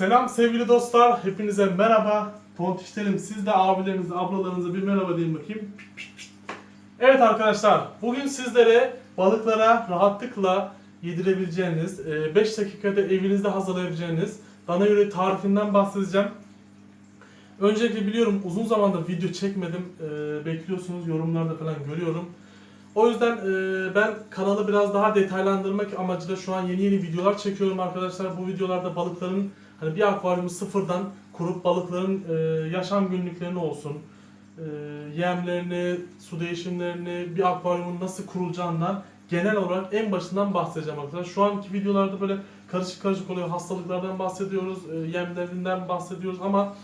Selam sevgili dostlar, hepinize merhaba. Tontişlerim, siz de abilerinize, ablalarınıza bir merhaba deyin bakayım. Evet arkadaşlar, bugün sizlere balıklara rahatlıkla yedirebileceğiniz, 5 dakikada evinizde hazırlayabileceğiniz dana yüreği tarifinden bahsedeceğim. Öncelikle biliyorum uzun zamandır video çekmedim, Ee, bekliyorsunuz yorumlarda falan görüyorum. O yüzden e, ben kanalı biraz daha detaylandırmak amacıyla şu an yeni yeni videolar çekiyorum arkadaşlar. Bu videolarda balıkların hani bir akvaryumu sıfırdan kurup balıkların e, yaşam günlüklerini olsun, e, yemlerini, su değişimlerini, bir akvaryumun nasıl kurulacağından genel olarak en başından bahsedeceğim arkadaşlar. Şu anki videolarda böyle karışık karışık oluyor. Hastalıklardan bahsediyoruz, e, yemlerinden bahsediyoruz ama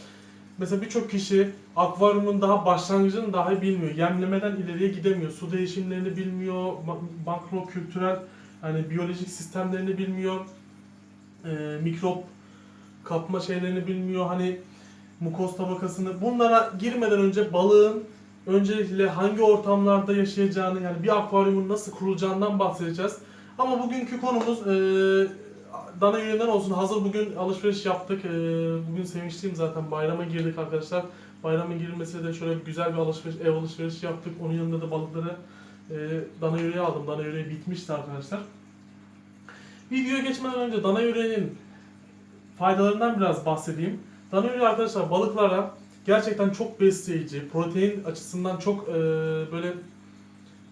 Mesela birçok kişi akvaryumun daha başlangıcını dahi bilmiyor. Yemlemeden ileriye gidemiyor. Su değişimlerini bilmiyor. ma- Makro kültürel hani biyolojik sistemlerini bilmiyor. Ee, mikrop kapma şeylerini bilmiyor. Hani mukoz tabakasını bunlara girmeden önce balığın öncelikle hangi ortamlarda yaşayacağını yani bir akvaryumun nasıl kurulacağından bahsedeceğiz. Ama bugünkü konumuz eee dana yüreğinden olsun. Hazır bugün alışveriş yaptık. Eee, bugün sevinçliyim zaten. Bayrama girdik arkadaşlar. Bayramın girilmesiyle de şöyle güzel bir alışveriş, ev alışverişi yaptık. Onun yanında da balıkları eee dana yüreği aldım. Dana yüreği bitmişti arkadaşlar. Videoya geçmeden önce dana yüreğinin faydalarından biraz bahsedeyim. Yüreği arkadaşlar balıklara gerçekten çok besleyici, protein açısından çok eee, böyle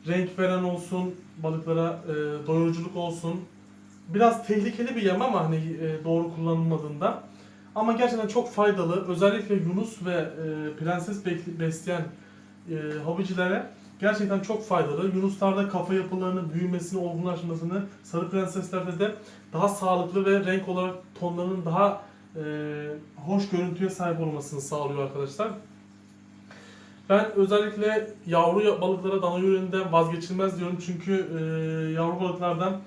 renk veren olsun, balıklara eee, doyuruculuk olsun. Biraz tehlikeli bir yem ama hani eee, doğru kullanılmadığında. Ama gerçekten çok faydalı. Özellikle Yunus ve eee, Prenses besleyen eee hobicilere gerçekten çok faydalı. Yunuslarda kafa yapılarının büyümesini, olgunlaşmasını, sarı prenseslerde de daha sağlıklı ve renk olarak tonlarının daha eee, hoş görüntüye sahip olmasını sağlıyor arkadaşlar. Ben özellikle yavru balıklara dana yüreğinden vazgeçilmez diyorum çünkü eee, yavru balıklardan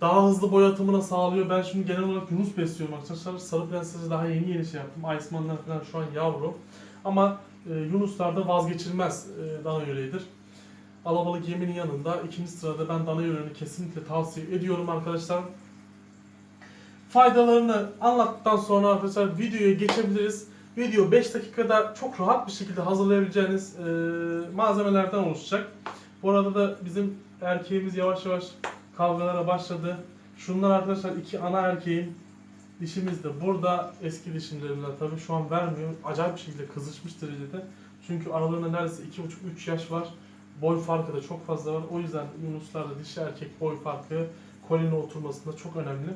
daha hızlı boy atımına sağlıyor. Ben şimdi genel olarak Yunus besliyorum arkadaşlar. Sarı Prenses'i daha yeni yeni şey yaptım. Iceman'lar falan şu an yavru. Ama e, Yunuslarda vazgeçilmez e, dana yüreğidir. Alabalık yeminin yanında ikinci sırada ben dana yüreğini kesinlikle tavsiye ediyorum arkadaşlar. Faydalarını anlattıktan sonra arkadaşlar videoya geçebiliriz. Video 5 dakikada çok rahat bir şekilde hazırlayabileceğiniz e, malzemelerden oluşacak. Bu arada da bizim erkeğimiz yavaş yavaş kavgalara başladı. Şunlar arkadaşlar iki ana erkeğim. Dişimiz de burada eski dişimlerimden tabii şu an vermiyor. Acayip bir şekilde kızışmış derecede. Çünkü aralarında neredeyse 2,5-3 yaş var. Boy farkı da çok fazla var. O yüzden Yunuslarla dişi erkek boy farkı koline oturmasında çok önemli.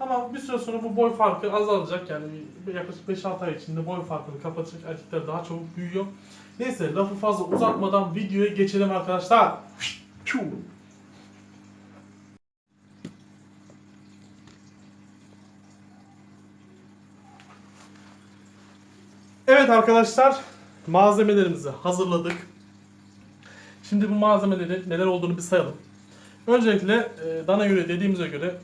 Ama bir süre sonra bu boy farkı azalacak. Yani yaklaşık 5-6 ay içinde boy farkını kapatacak. Erkekler daha çabuk büyüyor. Neyse lafı fazla uzatmadan videoya geçelim arkadaşlar. Evet arkadaşlar malzemelerimizi hazırladık. Şimdi bu malzemeleri neler olduğunu bir sayalım. Öncelikle e, dana yüreği dediğimize göre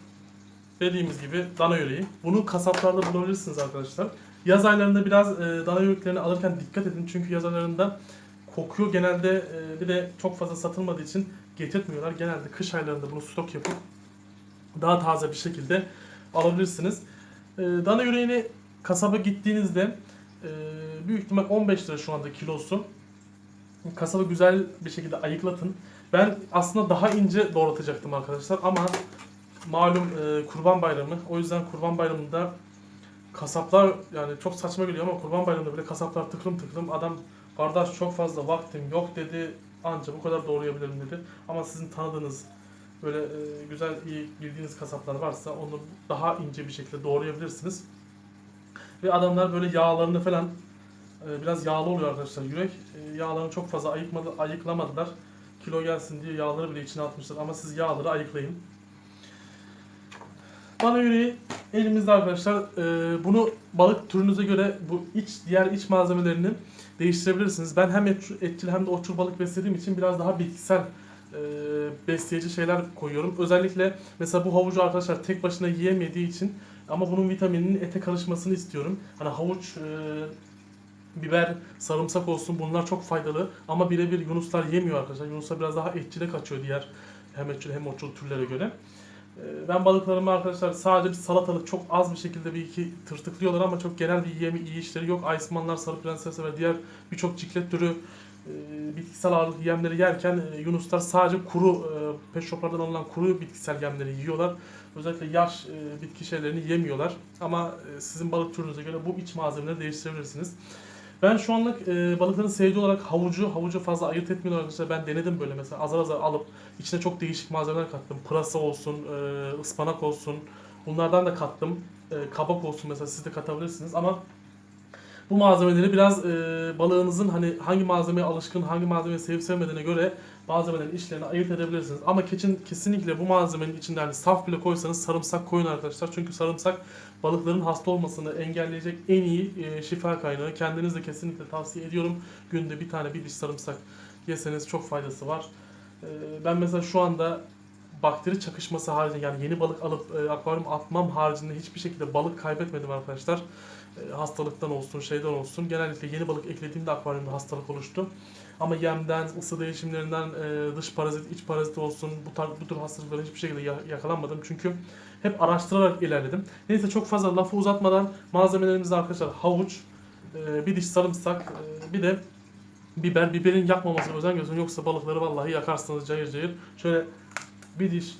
dediğimiz gibi dana yüreği. Bunu kasaplarda bulabilirsiniz arkadaşlar. Yaz aylarında biraz e, dana yüreklerini alırken dikkat edin çünkü yaz aylarında kokuyor genelde e, bir de çok fazla satılmadığı için getirtmiyorlar. Genelde kış aylarında bunu stok yapıp daha taze bir şekilde alabilirsiniz. E, dana yüreğini kasaba gittiğinizde e, büyük ihtimal 15 lira şu anda kilosu. Kasaba güzel bir şekilde ayıklatın. Ben aslında daha ince doğratacaktım arkadaşlar ama malum e, kurban bayramı. O yüzden kurban bayramında kasaplar yani çok saçma geliyor ama kurban bayramında bile kasaplar tıklım tıklım adam kardeş çok fazla vaktim yok dedi anca bu kadar doğrayabilirim dedi. Ama sizin tanıdığınız böyle e, güzel iyi bildiğiniz kasaplar varsa onu daha ince bir şekilde doğrayabilirsiniz. Ve adamlar böyle yağlarını falan e, biraz yağlı oluyor arkadaşlar yürek. E, yağlarını çok fazla ayıkmadı, ayıklamadılar. Kilo gelsin diye yağları bile içine atmışlar ama siz yağları ayıklayın. Dana yüreği elimizde arkadaşlar. E, bunu balık türünüze göre bu iç diğer iç malzemelerini değiştirebilirsiniz. Ben hem et, etçil hem de otçul balık beslediğim için biraz daha bitkisel e, besleyici şeyler koyuyorum. Özellikle mesela bu havucu arkadaşlar tek başına yiyemediği için ama bunun vitamininin ete karışmasını istiyorum. Hani havuç, e, biber, sarımsak olsun bunlar çok faydalı. Ama birebir yunuslar yemiyor arkadaşlar. Yunuslar biraz daha etçile kaçıyor diğer hem etçil hem otçul türlere göre. Ee, Ben balıklarımı arkadaşlar sadece bir salatalık çok az bir şekilde bir iki tırtıklıyorlar ama çok genel bir yemi yiyişleri yok. Icemanlar, sarı prensesler ve diğer birçok ciklet türü e, bitkisel ağırlık yemleri yerken e, yunuslar sadece kuru e, pet shoplardan alınan kuru bitkisel yemleri yiyorlar. Özellikle yaş e, bitki şeylerini yemiyorlar. Ama e, sizin balık türünüze göre bu iç malzemeleri değiştirebilirsiniz. Ben şu anlık e, balıkların sevdiği olarak havucu, havucu fazla ayırt etmiyorlar arkadaşlar. Ben denedim böyle mesela azar azar alıp içine çok değişik malzemeler kattım. Pırasa olsun, e, ıspanak olsun. Bunlardan da kattım. E, kabak olsun mesela siz de katabilirsiniz ama bu malzemeleri biraz e, balığınızın hani hangi malzemeye alışkın, hangi malzemeyi sevip sevmediğine göre malzemelerin içlerini ayırt edebilirsiniz. Ama keçin kesinlikle bu malzemenin içinde hani saf bile koysanız sarımsak koyun arkadaşlar. Çünkü sarımsak balıkların hasta olmasını engelleyecek en iyi e, şifa kaynağı. Kendiniz de kesinlikle tavsiye ediyorum. Günde bir tane bir diş sarımsak yeseniz çok faydası var. E, ben mesela şu anda bakteri çakışması haricinde yani yeni balık alıp e, akvaryum atmam haricinde hiçbir şekilde balık kaybetmedim arkadaşlar. E, hastalıktan olsun, şeyden olsun. Genellikle yeni balık eklediğimde akvaryumda hastalık oluştu. Ama yemden, ısı değişimlerinden, e, dış parazit, iç parazit olsun bu, tar- bu tür hastalıklara hiçbir şekilde ya- yakalanmadım. Çünkü hep araştırarak ilerledim. Neyse çok fazla lafı uzatmadan malzemelerimizde arkadaşlar havuç, e, bir diş sarımsak, e, bir de biber. Biberin yakmamasına özen gösterin yoksa balıkları vallahi yakarsınız cayır cayır. Şöyle bir diş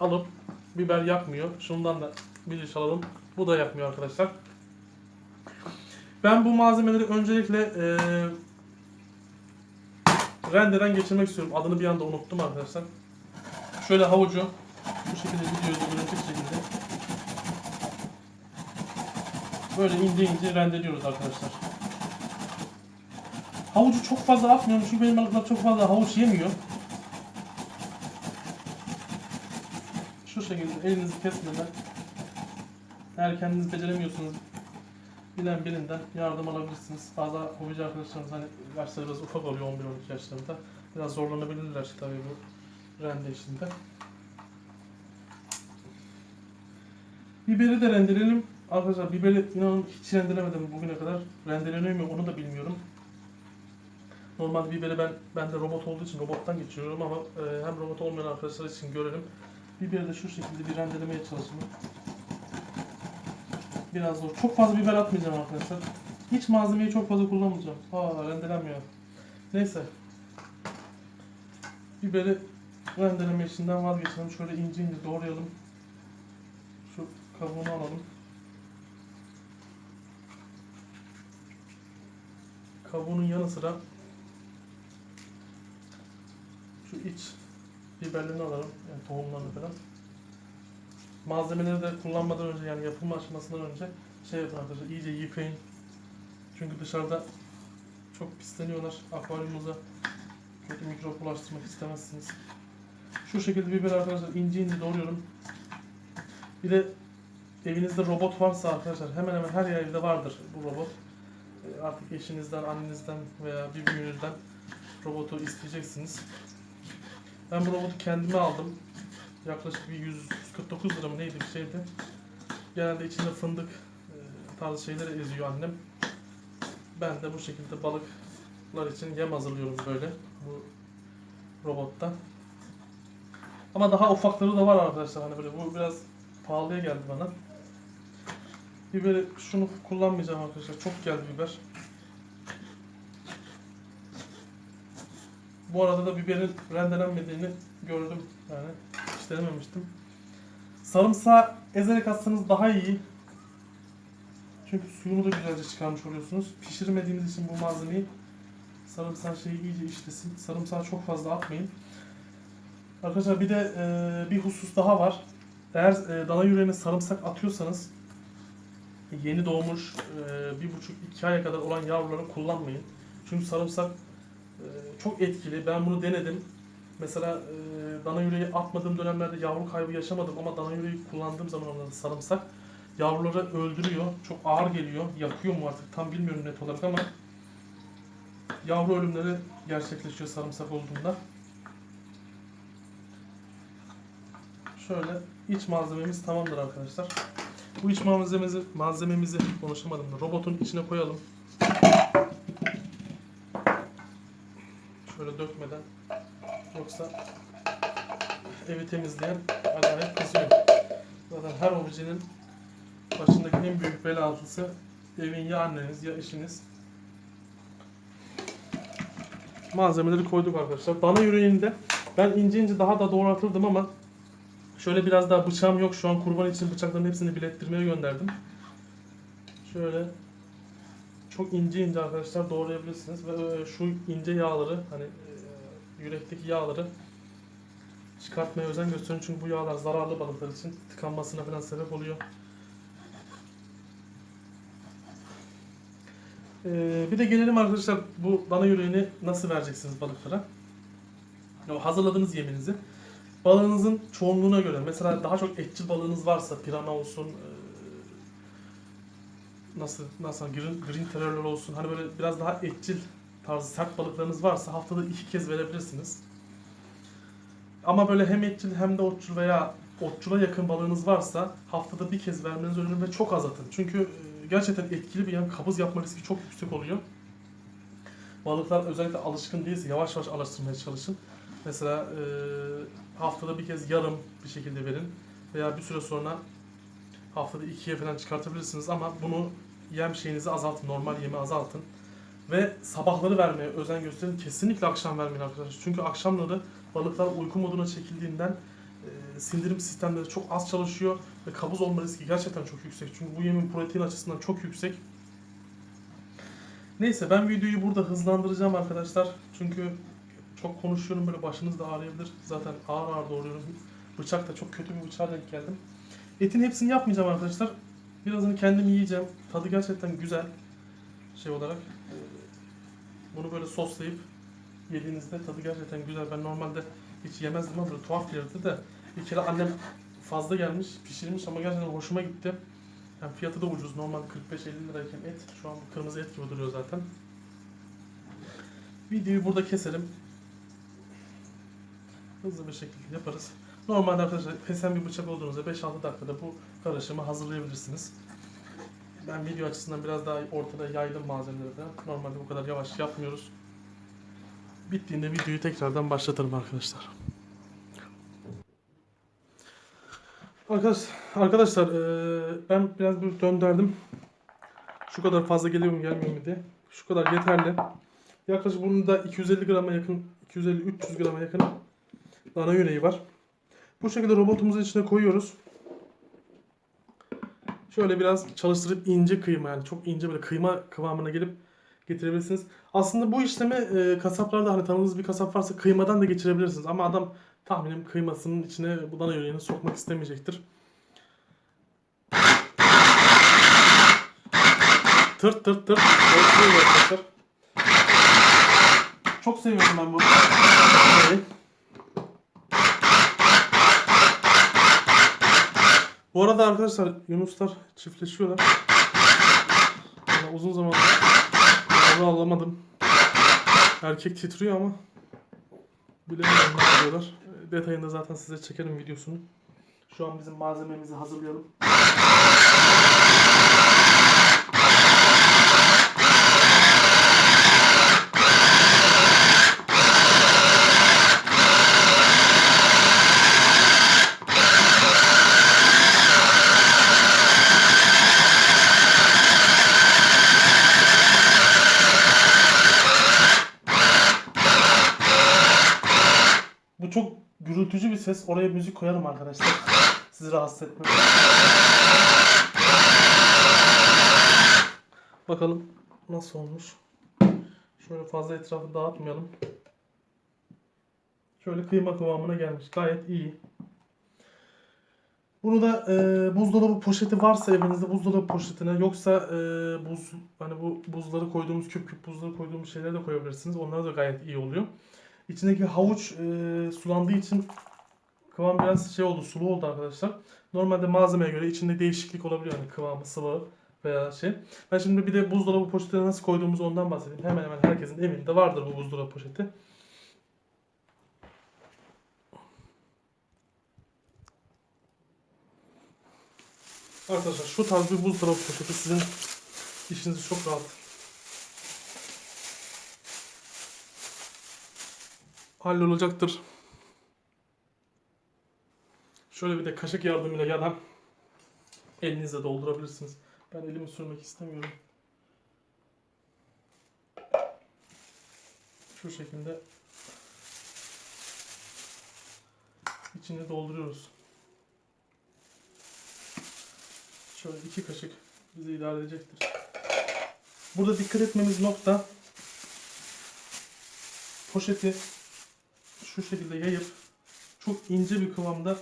alıp biber yakmıyor. Şundan da bir diş alalım. Bu da yakmıyor arkadaşlar. Ben bu malzemeleri öncelikle e, rendeden geçirmek istiyorum. Adını bir anda unuttum arkadaşlar. Şöyle havucu bu şekilde videoyu görüntü şekilde böyle ince ince rendeliyoruz arkadaşlar. Havucu çok fazla atmıyorum çünkü benim balıklar çok fazla havuç yemiyor. Şekilde elinizi kesmeden eğer kendiniz beceremiyorsunuz bilen birinden yardım alabilirsiniz. Bazı hobici arkadaşlarımız hani yaşları biraz ufak oluyor 11-12 yaşlarında. Biraz zorlanabilirler tabii bu rende işinde. Biberi de rendeleyelim. Arkadaşlar biberi inanın hiç rendelemedim bugüne kadar. Rendeleniyor mu onu da bilmiyorum. Normalde biberi ben bende robot olduğu için robottan geçiriyorum ama e, hem robot olmayan arkadaşlar için görelim. Biberi de şu şekilde bir rendelemeye çalışalım. Biraz zor. Çok fazla biber atmayacağım arkadaşlar. Hiç malzemeyi çok fazla kullanmayacağım. Aa rendelenmiyor. Neyse. Biberi rendeleme işinden vazgeçelim. Şöyle ince ince doğrayalım. Şu kabuğunu alalım. Kabuğunun yanı sıra şu iç biberlerini alalım. Yani tohumlarını falan. Malzemeleri de kullanmadan önce yani yapılma aşamasından önce şey yapın arkadaşlar iyice yıkayın. Çünkü dışarıda çok pisleniyorlar. Akvaryumunuza kötü mikrop bulaştırmak istemezsiniz. Şu şekilde biber arkadaşlar ince ince doğruyorum. Bir de evinizde robot varsa arkadaşlar hemen hemen her evde vardır bu robot. Artık eşinizden, annenizden veya bir büyüğünüzden robotu isteyeceksiniz. Ben bu robotu kendime aldım. Yaklaşık bir 149 lira mı neydi bir şeydi. Genelde içinde fındık e, tarzı şeyleri eziyor annem. Ben de bu şekilde balıklar için yem hazırlıyorum böyle bu robotta. Ama daha ufakları da var arkadaşlar hani böyle bu biraz pahalıya geldi bana. Biberi şunu kullanmayacağım arkadaşlar. Çok geldi biber. Bu arada da biberin rendelenmediğini gördüm yani. Hiç denememiştim. Sarımsağı ezerek atsanız daha iyi. Çünkü suyunu da güzelce çıkarmış oluyorsunuz. Pişirmediğiniz için bu malzemeyi sarımsak şeyi iyice işlesin. Sarımsağı çok fazla atmayın. Arkadaşlar bir de e, bir husus daha var. Eğer e, dana yüreğine sarımsak atıyorsanız yeni doğmuş e, bir buçuk iki aya kadar olan yavruları kullanmayın. Çünkü sarımsak çok etkili. Ben bunu denedim. Mesela e, dana yüreği atmadığım dönemlerde yavru kaybı yaşamadım ama dana yüreği kullandığım zamanlarda sarımsak yavruları öldürüyor. Çok ağır geliyor. Yakıyor mu artık tam bilmiyorum net olarak ama yavru ölümleri gerçekleşiyor sarımsak olduğunda. Şöyle iç malzememiz tamamdır arkadaşlar. Bu iç malzememizi, malzememizi konuşamadım da robotun içine koyalım. Şöyle dökmeden yoksa evi temizleyen acayip kızıyor. Zaten her hobicinin başındaki en büyük belalısı evin ya anneniz ya eşiniz. Malzemeleri koyduk arkadaşlar. Dana yüreğinde ben ince ince daha da doğratırdım ama şöyle biraz daha bıçağım yok. Şu an kurban için bıçakların hepsini bilettirmeye gönderdim. Şöyle çok ince ince arkadaşlar doğrayabilirsiniz ve e, şu ince yağları hani e, yürekteki yağları çıkartmaya özen gösterin çünkü bu yağlar zararlı balıklar için tıkanmasına falan sebep oluyor. Ee, bir de gelelim arkadaşlar bu dana yüreğini nasıl vereceksiniz balıklara? Hazırladığınız yeminizi balığınızın çoğunluğuna göre mesela daha çok etçil balığınız varsa pirana olsun e, nasıl nasıl green, green terörler olsun hani böyle biraz daha etçil tarzı sert balıklarınız varsa haftada iki kez verebilirsiniz. Ama böyle hem etçil hem de otçul veya otçula yakın balığınız varsa haftada bir kez vermeniz önemli ve çok azaltın. Çünkü e, gerçekten etkili bir yem kabız yapma riski çok yüksek oluyor. Balıklar özellikle alışkın değilse yavaş yavaş alıştırmaya çalışın. Mesela e, haftada bir kez yarım bir şekilde verin veya bir süre sonra haftada ikiye falan çıkartabilirsiniz ama bunu yem şeyinizi azaltın, normal yemi azaltın. Ve sabahları vermeye özen gösterin. Kesinlikle akşam vermeyin arkadaşlar. Çünkü akşamları balıklar uyku moduna çekildiğinden e, sindirim sistemleri çok az çalışıyor ve kabuz olma riski gerçekten çok yüksek. Çünkü bu yemin protein açısından çok yüksek. Neyse ben videoyu burada hızlandıracağım arkadaşlar. Çünkü çok konuşuyorum böyle başınız da ağrıyabilir. Zaten ağır ağır doğruyorum. Bıçak da çok kötü bir bıçağa denk geldim. Etin hepsini yapmayacağım arkadaşlar. Birazını kendim yiyeceğim. Tadı gerçekten güzel. Şey olarak. e, Bunu böyle soslayıp yediğinizde tadı gerçekten güzel. Ben normalde hiç yemezdim ama böyle tuhaf gelirdi de. Bir kere annem fazla gelmiş, pişirmiş ama gerçekten hoşuma gitti. Yani fiyatı da ucuz. Normalde 45-50 lirayken et. Şu an kırmızı et gibi duruyor zaten. Videoyu burada keselim. Hızlı bir şekilde yaparız. Normalde arkadaşlar pesen bir bıçak olduğunuzda 5-6 dakikada bu karışımı hazırlayabilirsiniz. Ben video açısından biraz daha ortada yaydım malzemeleri de. Normalde bu kadar yavaş yapmıyoruz. Bittiğinde videoyu tekrardan başlatırım arkadaşlar. Arkadaş, arkadaşlar ben biraz bir döndürdüm. Şu kadar fazla geliyor mu gelmiyor mu diye. Şu kadar yeterli. Yaklaşık bunun da 250 grama yakın, 250-300 grama yakın dana yüreği var. Bu şekilde robotumuzun içine koyuyoruz. Şöyle biraz çalıştırıp ince kıyma yani çok ince böyle kıyma kıvamına gelip getirebilirsiniz. Aslında bu işlemi e, kasaplarda hani tanıdığınız bir kasap varsa kıymadan da geçirebilirsiniz. Ama adam tahminim kıymasının içine bu dana yüreğini sokmak istemeyecektir. Tırt tırt tırt. Çok seviyorum ben bu. yüreği. Bu arada arkadaşlar Yunuslar çiftleşiyorlar. Yani uzun zamandır yavru alamadım. Erkek titriyor ama bilemiyorum ne yapıyorlar. Detayında zaten size çekerim videosunu. Şu an bizim malzememizi hazırlayalım. Bu çok gürültücü bir ses. Oraya müzik koyarım arkadaşlar. Sizi rahatsız etmem. Bakalım nasıl olmuş. Şöyle fazla etrafı dağıtmayalım. Şöyle kıyma kıvamına gelmiş. Gayet iyi. Bunu da e, buzdolabı poşeti varsa evinizde buzdolabı poşetine yoksa e, buz hani bu buzları koyduğumuz küp küp buzları koyduğumuz şeyleri de koyabilirsiniz. Onlar da gayet iyi oluyor. İçindeki havuç e, sulandığı için kıvam biraz şey oldu, sulu oldu arkadaşlar. Normalde malzemeye göre içinde değişiklik olabiliyor yani kıvamı sıvı veya şey. Ben şimdi bir de buzdolabı poşetine nasıl koyduğumuzu ondan bahsedeyim. Hemen hemen herkesin evinde vardır bu buzdolabı poşeti. Arkadaşlar şu tarz bir buzdolabı poşeti sizin işinizi çok rahat hallolacaktır. Şöyle bir de kaşık yardımıyla ya da elinizle doldurabilirsiniz. Ben elimi sürmek istemiyorum. Şu şekilde içine dolduruyoruz. Şöyle iki kaşık bize idare edecektir. Burada dikkat etmemiz nokta poşeti şu şekilde yayıp çok ince bir kıvamda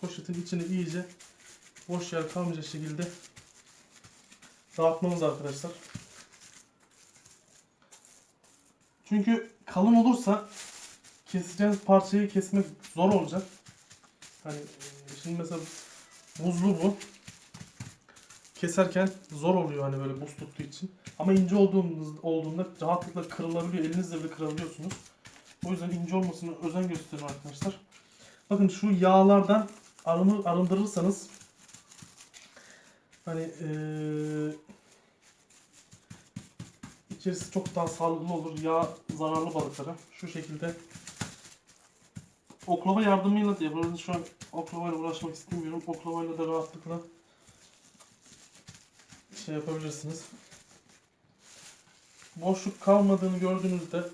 poşetin içine iyice boş yer kalmayacak şekilde dağıtmamız arkadaşlar. Çünkü kalın olursa keseceğiniz parçayı kesmek zor olacak. Hani e, şimdi mesela buzlu bu. Keserken zor oluyor hani böyle buz tuttuğu için. Ama ince olduğunuz, olduğunda rahatlıkla kırılabiliyor. Elinizle bile kırabiliyorsunuz. O yüzden ince olmasına özen gösterin arkadaşlar. Bakın şu yağlardan arını, arındırırsanız hani eee içerisi çok daha sağlıklı olur. Yağ zararlı balıklara. Şu şekilde oklava yardımıyla da yapabiliriz. Şu an oklavayla uğraşmak istemiyorum. Oklavayla da rahatlıkla şey yapabilirsiniz. Boşluk kalmadığını gördüğünüzde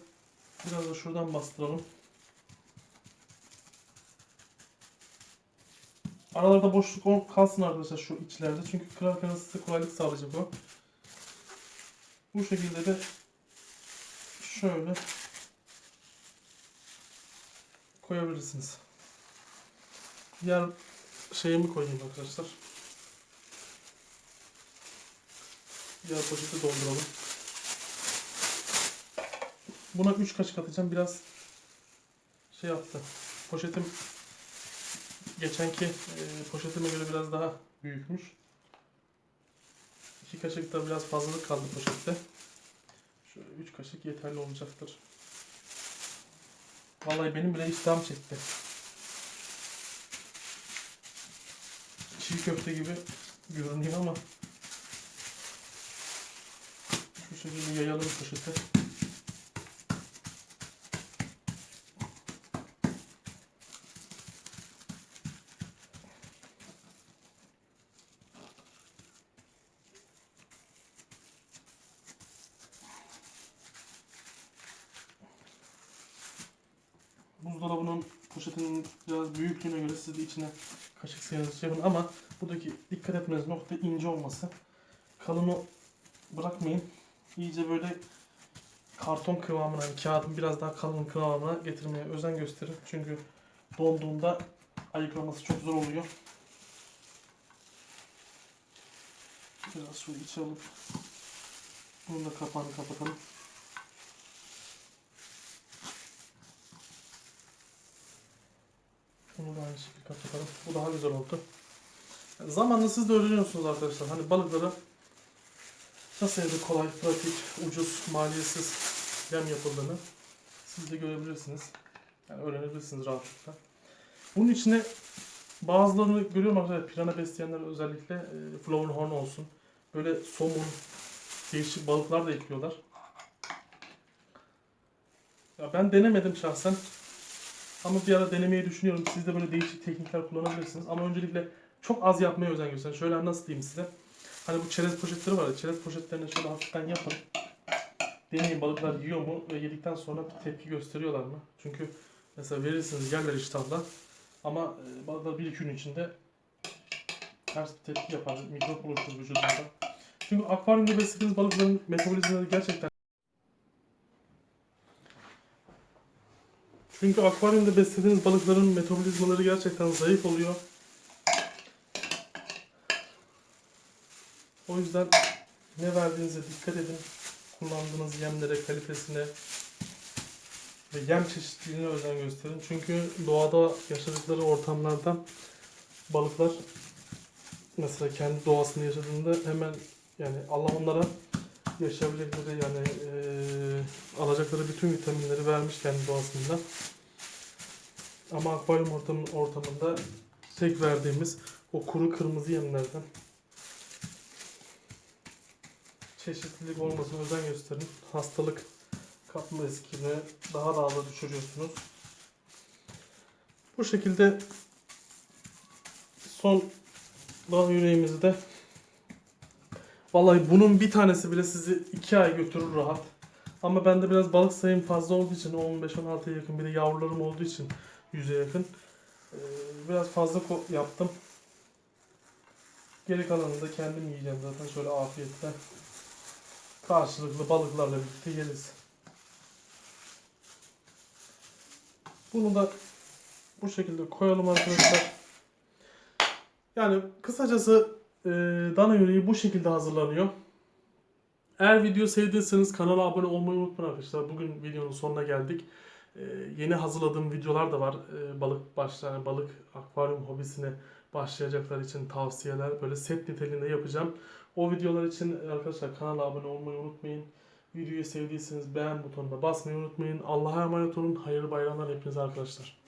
biraz da şuradan bastıralım. Aralarda boşluk kalsın arkadaşlar şu içlerde. Çünkü kırarken size kolaylık sağlayacak o. Bu şekilde de şöyle koyabilirsiniz. Diğer şeyimi koyayım arkadaşlar. Diğer poşeti dolduralım. Buna 3 kaşık atacağım. Biraz şey yaptı. Poşetim geçenki e, poşetime göre biraz daha büyükmüş. 2 kaşık da biraz fazlalık kaldı poşette. Şöyle 3 kaşık yeterli olacaktır. Vallahi benim bile iştahım çekti. Çiğ köfte gibi görünüyor ama şu şekilde yayalım poşete. buzdolabının poşetinin biraz büyüklüğüne göre siz de içine kaşık sayınızı şey ama buradaki dikkat etmeniz nokta ince olması. Kalını bırakmayın. İyice böyle karton kıvamına, yani kağıdın biraz daha kalın kıvamına getirmeye özen gösterin. Çünkü donduğunda ayıklaması çok zor oluyor. Biraz şöyle içe alıp bunun da kapağını kapatalım. Bunu da aynı şekilde kapatalım. Bu daha güzel oldu. Yani zamanla siz de öğreniyorsunuz arkadaşlar. Hani balıkları nasıl evde kolay, pratik, ucuz, maliyetsiz yem yapıldığını siz de görebilirsiniz. Yani öğrenebilirsiniz rahatlıkla. Bunun içine bazılarını görüyorum arkadaşlar. Pirana besleyenler özellikle e, Flowerhorn olsun. Böyle somun, değişik balıklar da ekliyorlar. Ya ben denemedim şahsen. Ama bir ara denemeyi düşünüyorum. Siz de böyle değişik teknikler kullanabilirsiniz. Ama öncelikle çok az yapmaya özen gösterin. Şöyle nasıl diyeyim size. Hani bu çerez poşetleri var ya. Çerez poşetlerini şöyle hafiften yapın. Deneyin balıklar yiyor mu ve yedikten sonra tepki gösteriyorlar mı? Çünkü mesela verirsiniz yerler iştahla. Ama e, balıklar bir iki gün içinde ters bir tepki yapar. Mikrop oluşturur vücudunda. Çünkü akvaryumda beslediğiniz balıkların metabolizmaları gerçekten Çünkü akvaryumda beslediğiniz balıkların metabolizmaları gerçekten zayıf oluyor. O yüzden ne verdiğinize dikkat edin. Kullandığınız yemlere, kalitesine ve yem çeşitliliğine özen gösterin. Çünkü doğada yaşadıkları ortamlarda balıklar mesela kendi doğasında yaşadığında hemen yani Allah onlara yaşayabilecekleri yani eee, alacakları bütün vitaminleri vermiş kendi doğasında. Ama akvaryum ortam, ortamında tek verdiğimiz o kuru kırmızı yemlerden çeşitlilik olmasına özen gösterin. Hastalık kapma riskini daha da aza düşürüyorsunuz. Bu şekilde son dana yüreğimizi de Vallahi bunun bir tanesi bile sizi 2 ay götürür rahat. Ama bende biraz balık sayım fazla olduğu için 15-16'ya yakın bir de yavrularım olduğu için 100'e yakın. Ee, biraz fazla yaptım. Geri kalanını da kendim yiyeceğim zaten şöyle afiyetle. Karşılıklı balıklarla birlikte yeriz. Bunu da bu şekilde koyalım arkadaşlar. Yani kısacası e, dana yüreği bu şekilde hazırlanıyor. Eğer video sevdiyseniz kanala abone olmayı unutmayın arkadaşlar. Bugün videonun sonuna geldik. E, yeni hazırladığım videolar da var. E, balık başlayan balık akvaryum hobisine başlayacaklar için tavsiyeler böyle set niteliğinde yapacağım. O videolar için arkadaşlar kanala abone olmayı unutmayın. Videoyu sevdiyseniz beğen butonuna basmayı unutmayın. Allah'a emanet olun. Hayırlı bayramlar hepinize arkadaşlar.